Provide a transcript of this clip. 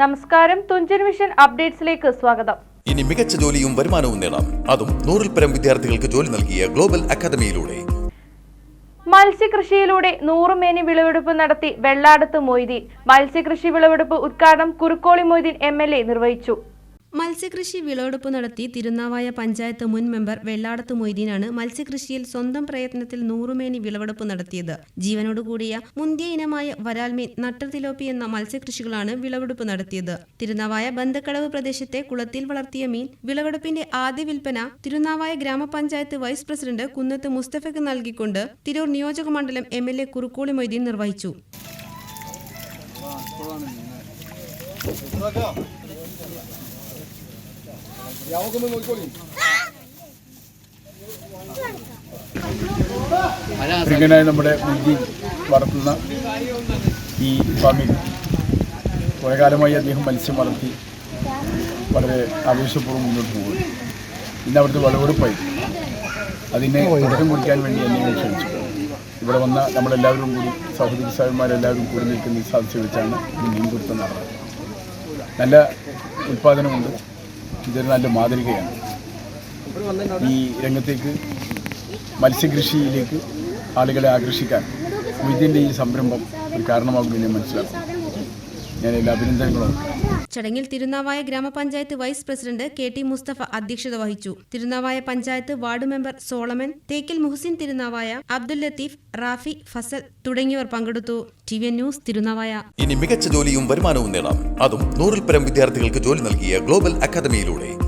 നമസ്കാരം. തുഞ്ചൻ മിഷൻ അപ്ഡേറ്റ്സിലേക്ക് സ്വാഗതം. ഇനി മികച്ച ജോലിയും വരുമാനവും നേടാം. അതും നൂറിൽ പരം വിദ്യാർത്ഥികൾക്ക് ജോലി നൽകിയ ഗ്ലോബൽ അക്കാദമിയിലൂടെ. മത്സ്യകൃഷിയിലൂടെ നൂറുമേനി വിളവെടുപ്പ് നടത്തി വെള്ളാടത്ത് മൊയ്തീൻ. മത്സ്യകൃഷി വിളവെടുപ്പ് ഉദ്ഘാടനം Kurukkoli Moideen M L A നിർവഹിച്ചു. മത്സ്യകൃഷി വിളവെടുപ്പ് നടത്തി തിരുനാവായ പഞ്ചായത്ത് മുൻ മെമ്പർ വെള്ളാടത്ത് മൊയ്തീനാണ് മത്സ്യകൃഷിയിൽ സ്വന്തം പ്രയത്നത്തിൽ നൂറുമേനി വിളവെടുപ്പ് നടത്തിയത്. ജീവനോടുകൂടിയ മുന്തിയ ഇനമായ വരാൽമീൻ നട്ടർതിലോപ്പി എന്ന മത്സ്യകൃഷികളാണ് വിളവെടുപ്പ് നടത്തിയത്. തിരുനാവായ ബന്ധക്കടവ് പ്രദേശത്തെ കുളത്തിൽ വളർത്തിയ മീൻ വിളവെടുപ്പിന്റെ ആദ്യ വിൽപ്പന തിരുനാവായ ഗ്രാമപഞ്ചായത്ത് വൈസ് പ്രസിഡന്റ് കുന്നത്ത് മുസ്തഫയ്ക്ക് നൽകിക്കൊണ്ട് തിരൂർ നിയോജക മണ്ഡലം M L A Kurukkoli Moideen നിർവഹിച്ചു. പ്രിയങ്കനായ നമ്മുടെ മുഞ്ചി വളർത്തുന്ന ഈ ഫാമിൽ കുറേ കാലമായി അദ്ദേഹം മത്സ്യം വളർത്തി വളരെ ആവേശപൂർവം മുന്നോട്ട് പോകുന്നു. ഇന്ന് അവിടുത്തെ വിളവെടുപ്പായി. അതിനെ തുടക്കം കുറിക്കാൻ വേണ്ടി എന്നെ ക്ഷണിച്ചു. ഇവിടെ വന്ന നമ്മളെല്ലാവരും കൂടി സഹോദരി സാഹിന്മാരെല്ലാവരും കൂടി നിൽക്കുന്ന സാധിച്ചു വെച്ചാണ് ഈ മീൻപിടുത്തം നടന്നത്. നല്ല ഉൽപ്പാദനമുണ്ട് ഇതൊരു നല്ല മാതൃകയാണ്. ഈ രംഗത്തേക്ക് മത്സ്യകൃഷിയിലേക്ക് ആളുകളെ ആകർഷിക്കാൻ ഇതിന്റെ ഈ സംരംഭം ഒരു കാരണമാകുമെന്ന് ഞാൻ മനസ്സിലാക്കുന്നു. ഞാൻ എല്ലാ അഭിനന്ദനങ്ങളും. ചടങ്ങിൽ Tirunavaya grama panchayat vice president K T Mustafa അധ്യക്ഷത വഹിച്ചു. Tirunavaya panchayat ward member Solomon Thekkil Muhsin Tirunavaya Abdul Latheef Rafi Fazal തുടങ്ങിയവർ പങ്കെടുത്തു. T V news Tirunavaya. ഇനി മികച്ച ജോലിയും വരുമാനവും നേടാം. അതും നൂറിൽ പരം വിദ്യാർത്ഥികൾക്ക് ജോലി നൽകിയ ഗ്ലോബൽ അക്കാദമിയിലൂടെ.